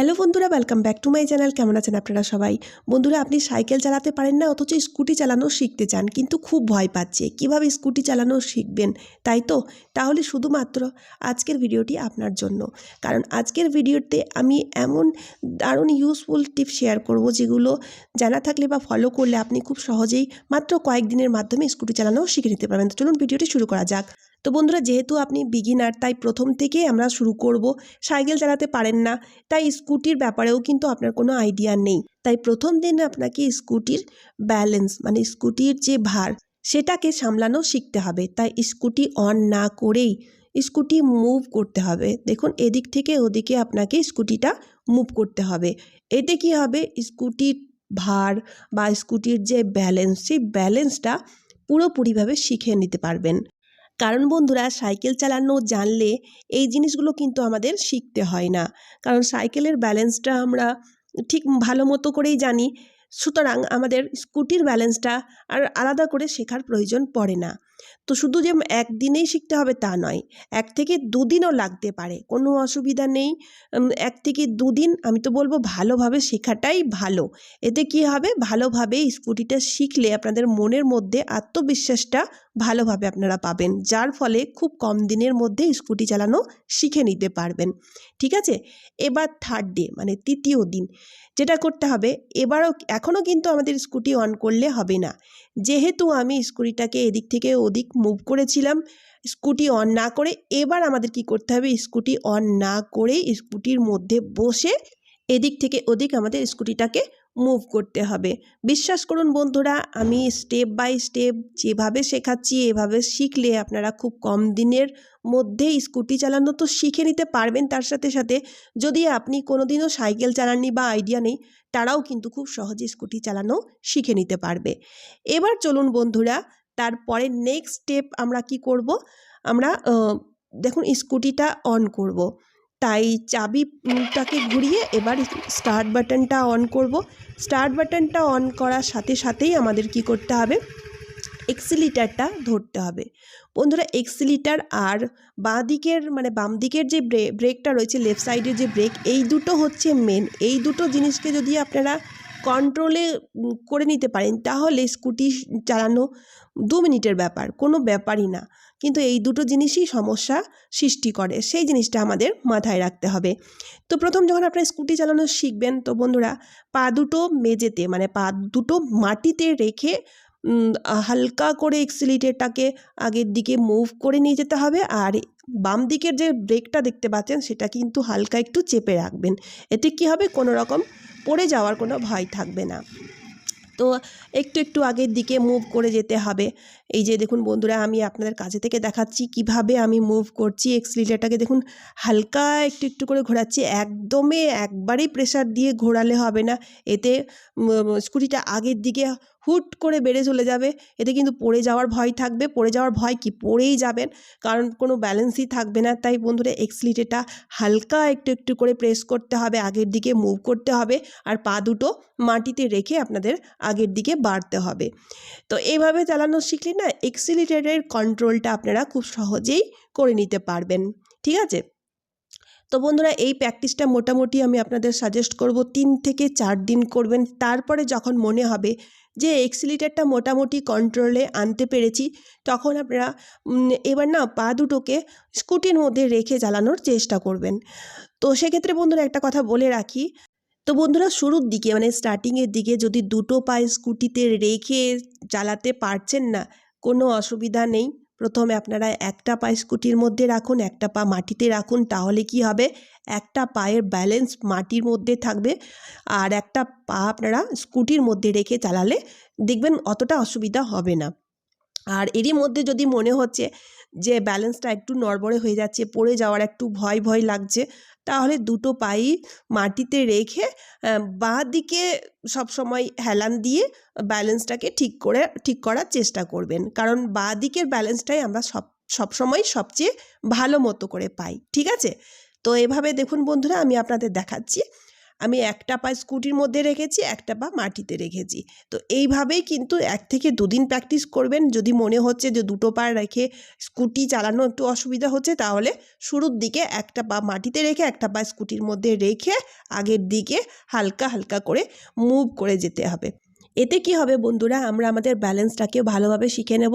Hello বন্ধুরা welcome back to my channel কেমন আছেন আপনারা সবাই? বন্ধুরা, আপনি সাইকেল চালাতে পারেন না, অথচ স্কুটি চালানো শিখতে চান, কিন্তু খুব ভয় পাচ্ছে। কীভাবে স্কুটি চালানো শিখবেন? তাই তো? তাহলে শুধুমাত্র আজকের ভিডিওটি আপনার জন্য। কারণ আজকের ভিডিওতে আমি এমন দারুণ ইউজফুল টিপ শেয়ার করব, যেগুলো জানা থাকলে বা ফলো করলে আপনি খুব সহজেই মাত্র কয়েকদিনের মাধ্যমে স্কুটি চালানো শিখে নিতে পারবেন। তো চলুন ভিডিওটি শুরু করা যাক। তো বন্ধুরা, যেহেতু আপনি বিগিনার তাই প্রথম থেকেই আমরা শুরু করব। সাইকেল চালাতে পারেন না, তাই স্কুটির ব্যাপারেও কিন্তু আপনার কোনো আইডিয়া নেই। তাই প্রথম দিন আপনাকে স্কুটির ব্যালেন্স মানে স্কুটির যে ভার, সেটাকে সামলানো শিখতে হবে। তাই স্কুটি অন না করেই স্কুটি মুভ করতে হবে। দেখুন, এদিক থেকে ওদিকে আপনাকে স্কুটিটা মুভ করতে হবে। এতে কি হবে? স্কুটির ভার বা স্কুটির যে ব্যালেন্স সেই ব্যালেন্সটা পুরোপুরিভাবে শিখে নিতে পারবেন। কারণ বন্ধুরা, সাইকেল চালানো, জানলে এই জিনিসগুলো কিন্তু আমাদের শিখতে হয় না। কারণ সাইকেলের ব্যালেন্সটা আমরা ঠিক ভালো মতো করেই জানি, সুতরাং আমাদের স্কুটির ব্যালেন্সটা আর আলাদা করে শেখার প্রয়োজন পড়ে না। তো শুধু যে একদিনেই শিখতে হবে তা নয়, এক থেকে দুদিনও লাগতে পারে, কোনো অসুবিধা নেই। এক থেকে দুদিন আমি তো বলব ভালোভাবে শেখাটাই ভালো। এতে কি হবে? ভালোভাবে স্কুটিটা শিখলে আপনাদের মনের মধ্যে আত্মবিশ্বাসটা ভালোভাবে আপনারা পাবেন, যার ফলে খুব কম দিনের মধ্যে স্কুটি চালানো শিখে নিতে পারবেন। ঠিক আছে? এবার থার্ড ডে মানে তৃতীয় দিন, যেটা করতে হবে, এবারও এখনও কিন্তু আমাদের স্কুটি অন করলে হবে না। যেহেতু আমি স্কুটিটাকে এদিক থেকে ওদিক মুভ করেছিলাম। স্কুটি অন না করে এবার আমাদের কি করতে হবে? স্কুটি অন না করে স্কুটির মধ্যে বসে এদিক থেকে ওদিক আমাদের স্কুটিটাকে মুভ করতে হবে। বিশ্বাস করুন বন্ধুরা, আমি স্টেপ বাই স্টেপ যেভাবে শেখাচ্ছি, এভাবে শিখলে আপনারা খুব কম দিনের মধ্যেই স্কুটি চালানো তো শিখে নিতে পারবেন। তার সাথে সাথে যদি আপনি কোনোদিনও সাইকেল চালাননি বা আইডিয়া নেই, তারাও কিন্তু খুব সহজে স্কুটি চালানো শিখে নিতে পারবে। এবার চলুন বন্ধুরা তারপরে নেক্সট স্টেপ আমরা কি করব? আমরা দেখুন স্কুটিটা অন করব। তাই চাবিটাকে ঘুরিয়ে এবার স্টার্ট বাটনটা অন করব। স্টার্ট বাটনটা অন করার সাথে সাথেই আমাদের কি করতে হবে? এক্সিলিটারটা ধরতে হবে। বন্ধুরা এক্সিলিটার আর বাঁ দিকের মানে বাম দিকের যে ব্রে ব্রেকটা রয়েছে লেফট সাইডের যে ব্রেক এই দুটো হচ্ছে মেন এই দুটো জিনিসকে যদি আপনারা কন্ট্রোলে করে নিতে পারেন, তাহলে স্কুটি চালানো দু মিনিটের ব্যাপার, কোনো ব্যাপারই না। কিন্তু এই দুটো জিনিসই সমস্যা সৃষ্টি করে, সেই জিনিসটা আমাদের মাথায় রাখতে হবে। তো প্রথম যখন আপনারা স্কুটি চালানো শিখবেন, তো বন্ধুরা, পা দুটো মেঝেতে মানে পা দুটো মাটিতে রেখে হালকা করে এক্সিলিটারটাকে আগের দিকে মুভ করে নিয়ে যেতে হবে, আর বাম দিকের যে ব্রেকটা দেখতে পাচ্ছেন, সেটা কিন্তু হালকা একটু চেপে রাখবেন। এতে কি হবে? কোনো রকম পড়ে যাওয়ার কোনো ভয় থাকবে না। তো একটু একটু আগের দিকে মুভ করে যেতে হবে। এই যে দেখুন বন্ধুরা, আমি আপনাদের কাছে থেকে দেখাচ্ছি কীভাবে আমি মুভ করছি এক্সিলিটারটাকে দেখুন, হালকা একটু একটু করে ঘোরাচ্ছি, একদমে একবারেই প্রেসার দিয়ে ঘোরালে হবে না। এতে স্কুটিটা আগের দিকে হুট করে বেড়ে চলে যাবে। এতে কিন্তু পড়ে যাওয়ার ভয় থাকবে। পড়ে যাওয়ার ভয় কি? পড়েই যাবেন। কারণ কোনো ব্যালেন্সই থাকবে না। তাই বন্ধুরা এক্সিলিটারটা হালকা একটু একটু করে প্রেস করতে হবে। আগের দিকে মুভ করতে হবে। আর পা দুটো মাটিতে রেখে আপনাদের আগের দিকে বাড়তে হবে। তো এইভাবে চালানো শিখলে না এক্সিলিটারের কন্ট্রোলটা আপনারা খুব সহজেই করে নিতে পারবেন। ঠিক আছে? তো বন্ধুরা, এই প্র্যাকটিসটা মোটামুটি আমি আপনাদের সাজেস্ট করব। তিন থেকে চার দিন করবেন। তারপরে যখন মনে হবে যে এক্সিলিটারটা মোটামুটি কন্ট্রোলে আনতে পেরেছি, তখন আপনারা এবার না পা দুটোকে স্কুটির মধ্যে রেখে জ্বালানোর চেষ্টা করবেন। তো সেক্ষেত্রে বন্ধুরা একটা কথা বলে রাখি, তো বন্ধুরা শুরুর দিকে মানে স্টার্টিংয়ের দিকে যদি দুটো পায়ে স্কুটিতে রেখে চালাতে পারছেন না, কোনো অসুবিধা নেই। প্রথমে আপনারা একটা পা স্কুটির মধ্যে রাখুন, একটা পা মাটিতে রাখুন, তাহলে কি হবে? একটা পায়ের ব্যালেন্স মাটির মধ্যে থাকবে আর একটা পা আপনারা স্কুটির মধ্যে রেখে চালালে দেখবেন অতটা অসুবিধা হবে না। আর এরই মধ্যে যদি মনে হচ্ছে যে ব্যালেন্সটা একটু নড়বড়ে হয়ে যাচ্ছে, পড়ে যাওয়ার একটু ভয় ভয় লাগছে তাহলে দুটো পাই মাটিতে রেখে বাঁ দিকে সবসময় হেলান দিয়ে ব্যালেন্সটাকে ঠিক করে, ঠিক করার চেষ্টা করবেন। কারণ বাঁ দিকের ব্যালেন্সটাই আমরা সব সবসময় সবচেয়ে ভালো মতো করে পাই। ঠিক আছে? তো এভাবে দেখুন বন্ধুরা, আমি আপনাদের দেখাচ্ছি। আমি একটা পা স্কুটির মধ্যে রেখেছি, একটা পা মাটিতে রেখেছি। তো এইভাবেই কিন্তু এক থেকে দুদিন প্র্যাকটিস করবেন। যদি মনে হচ্ছে যে দুটো পা রেখে স্কুটি চালানো একটু অসুবিধা হচ্ছে, তাহলে শুরুর দিকে একটা পা মাটিতে রেখে, একটা পা স্কুটির মধ্যে রেখে, আগের দিকে হালকা হালকা করে মুভ করে যেতে হবে। এতে কি হবে বন্ধুরা, আমরা আমাদের ব্যালেন্সটাকেও ভালোভাবে শিখে নেব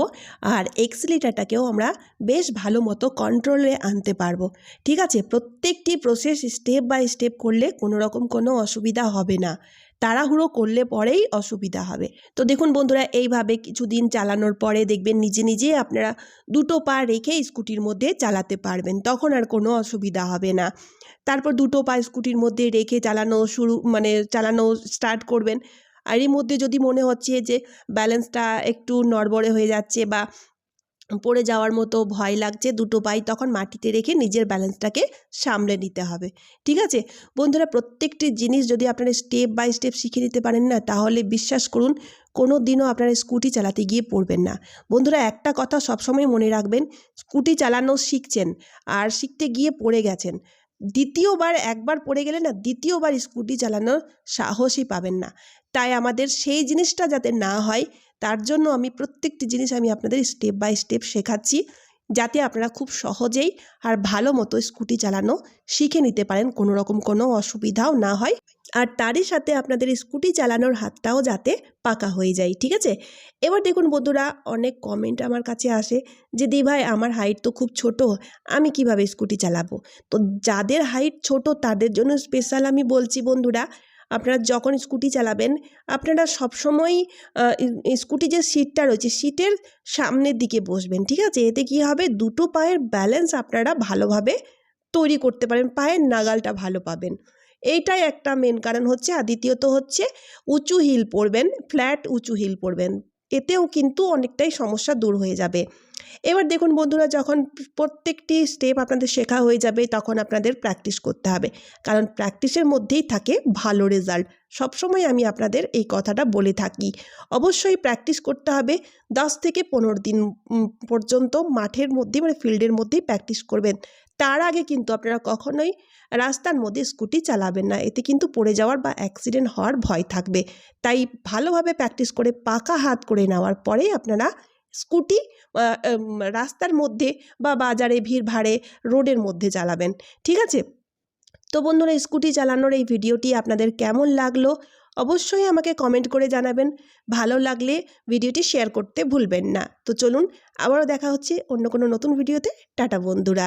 আর এক্সিলিটারটাকেও আমরা বেশ ভালো মতো কন্ট্রোলে আনতে পারব। ঠিক আছে, প্রত্যেকটি প্রসেস স্টেপ বাই স্টেপ করলে কোনো রকম কোনো অসুবিধা হবে না। তাড়াহুড়ো করলে পরেই অসুবিধা হবে। তো দেখুন বন্ধুরা, এইভাবে কিছুদিন চালানোর পরে দেখবেন নিজে নিজে আপনারা দুটো পা রেখে স্কুটির মধ্যে চালাতে পারবেন, তখন আর কোনো অসুবিধা হবে না। তারপর দুটো পা স্কুটির মধ্যে রেখে চালানো শুরু মানে চালানো স্টার্ট করবেন। আর এর মধ্যে যদি মনে হচ্ছে যে ব্যালেন্সটা একটু নড়বড়ে হয়ে যাচ্ছে বা পড়ে যাওয়ার মতো ভয় লাগছে দুটো পাই, তখন মাটিতে রেখে নিজের ব্যালেন্সটাকে সামলে নিতে হবে। ঠিক আছে? বন্ধুরা, প্রত্যেকটি জিনিস যদি আপনারা স্টেপ বাই স্টেপ শিখে নিতে পারেন না, তাহলে বিশ্বাস করুন কোনো দিনও আপনারা স্কুটি চালাতে গিয়ে পড়বেন না। বন্ধুরা, একটা কথা সবসময় মনে রাখবেন স্কুটি চালানো শিখছেন, আর শিখতে গিয়ে পড়ে গেছেন। দ্বিতীয়বার একবার পড়ে গেলে না দ্বিতীয়বার স্কুটি চালানোর সাহসই পাবেন না। তাই আমাদের সেই জিনিসটা যাতে না হয়, তার জন্য আমি প্রত্যেকটি জিনিস আমি আপনাদের স্টেপ বাই স্টেপ শেখাচ্ছি, যাতে আপনারা খুব সহজেই আর ভালো মতো স্কুটি চালানো শিখে নিতে পারেন। কোনো রকম কোনো অসুবিধাও না হয়। আর তারই সাথে আপনাদের স্কুটি চালানোর হাতটাও যাতে পাকা হয়ে যায়, ঠিক আছে? এবার দেখুন বন্ধুরা, অনেক কমেন্ট আমার কাছে আসে যে দি ভাই, আমার হাইট তো খুব ছোট, আমি কীভাবে স্কুটি চালাবো? তো যাদের হাইট ছোট, তাদের জন্য স্পেশাল আমি বলছি বন্ধুরা, আপনারা যখন স্কুটি চালাবেন, আপনারা সবসময়ই স্কুটি যে সিটটা রয়েছে সিটের সামনের দিকে বসবেন, ঠিক আছে? এতে কী হবে? দুটো পায়ের ব্যালেন্স আপনারা ভালোভাবে তৈরি করতে পারেন, পায়ের নাগালটা ভালো পাবেন। এইটাই একটা মেন কারণ হচ্ছে, আর দ্বিতীয়ত হচ্ছে উঁচু হিল পরবেন ফ্ল্যাট উঁচু হিল পরবেন এতেও কিন্তু অনেকটাই সমস্যা দূর হয়ে যাবে। এবার দেখুন বন্ধুরা, যখন প্রত্যেকটি স্টেপ আপনাদের শেখা হয়ে যাবে, তখন আপনাদের প্র্যাকটিস করতে হবে। কারণ প্র্যাকটিসের মধ্যেই থাকে ভালো রেজাল্ট সবসময় আমি আপনাদের এই কথাটা বলে থাকি। অবশ্যই প্র্যাকটিস করতে হবে। দশ থেকে পনেরো দিন পর্যন্ত মাঠের মধ্যে মানে ফিল্ডের মধ্যেই প্র্যাকটিস করবেন। তার আগে কিন্তু আপনারা কখনোই রাস্তার মধ্যে স্কুটি চালাবেন না। এতে কিন্তু পড়ে যাওয়ার বা অ্যাক্সিডেন্ট হওয়ার ভয় থাকবে। তাই ভালোভাবে প্র্যাকটিস করে পাকা হাত করে নেওয়ার পরেই আপনারা স্কুটি রাস্তার মধ্যে বা বাজারে ভিড় ভাড়ে রোডের মধ্যে চালাবেন। ঠিক আছে? তো বন্ধুরা, স্কুটি চালানোর এই ভিডিওটি আপনাদের কেমন লাগল? অবশ্যই আমাকে কমেন্ট করে জানাবেন। ভালো লাগলে ভিডিওটি শেয়ার করতে ভুলবেন না। তো চলুন, আবারও দেখা হচ্ছে অন্য কোনো নতুন ভিডিওতে। টাটা বন্ধুরা।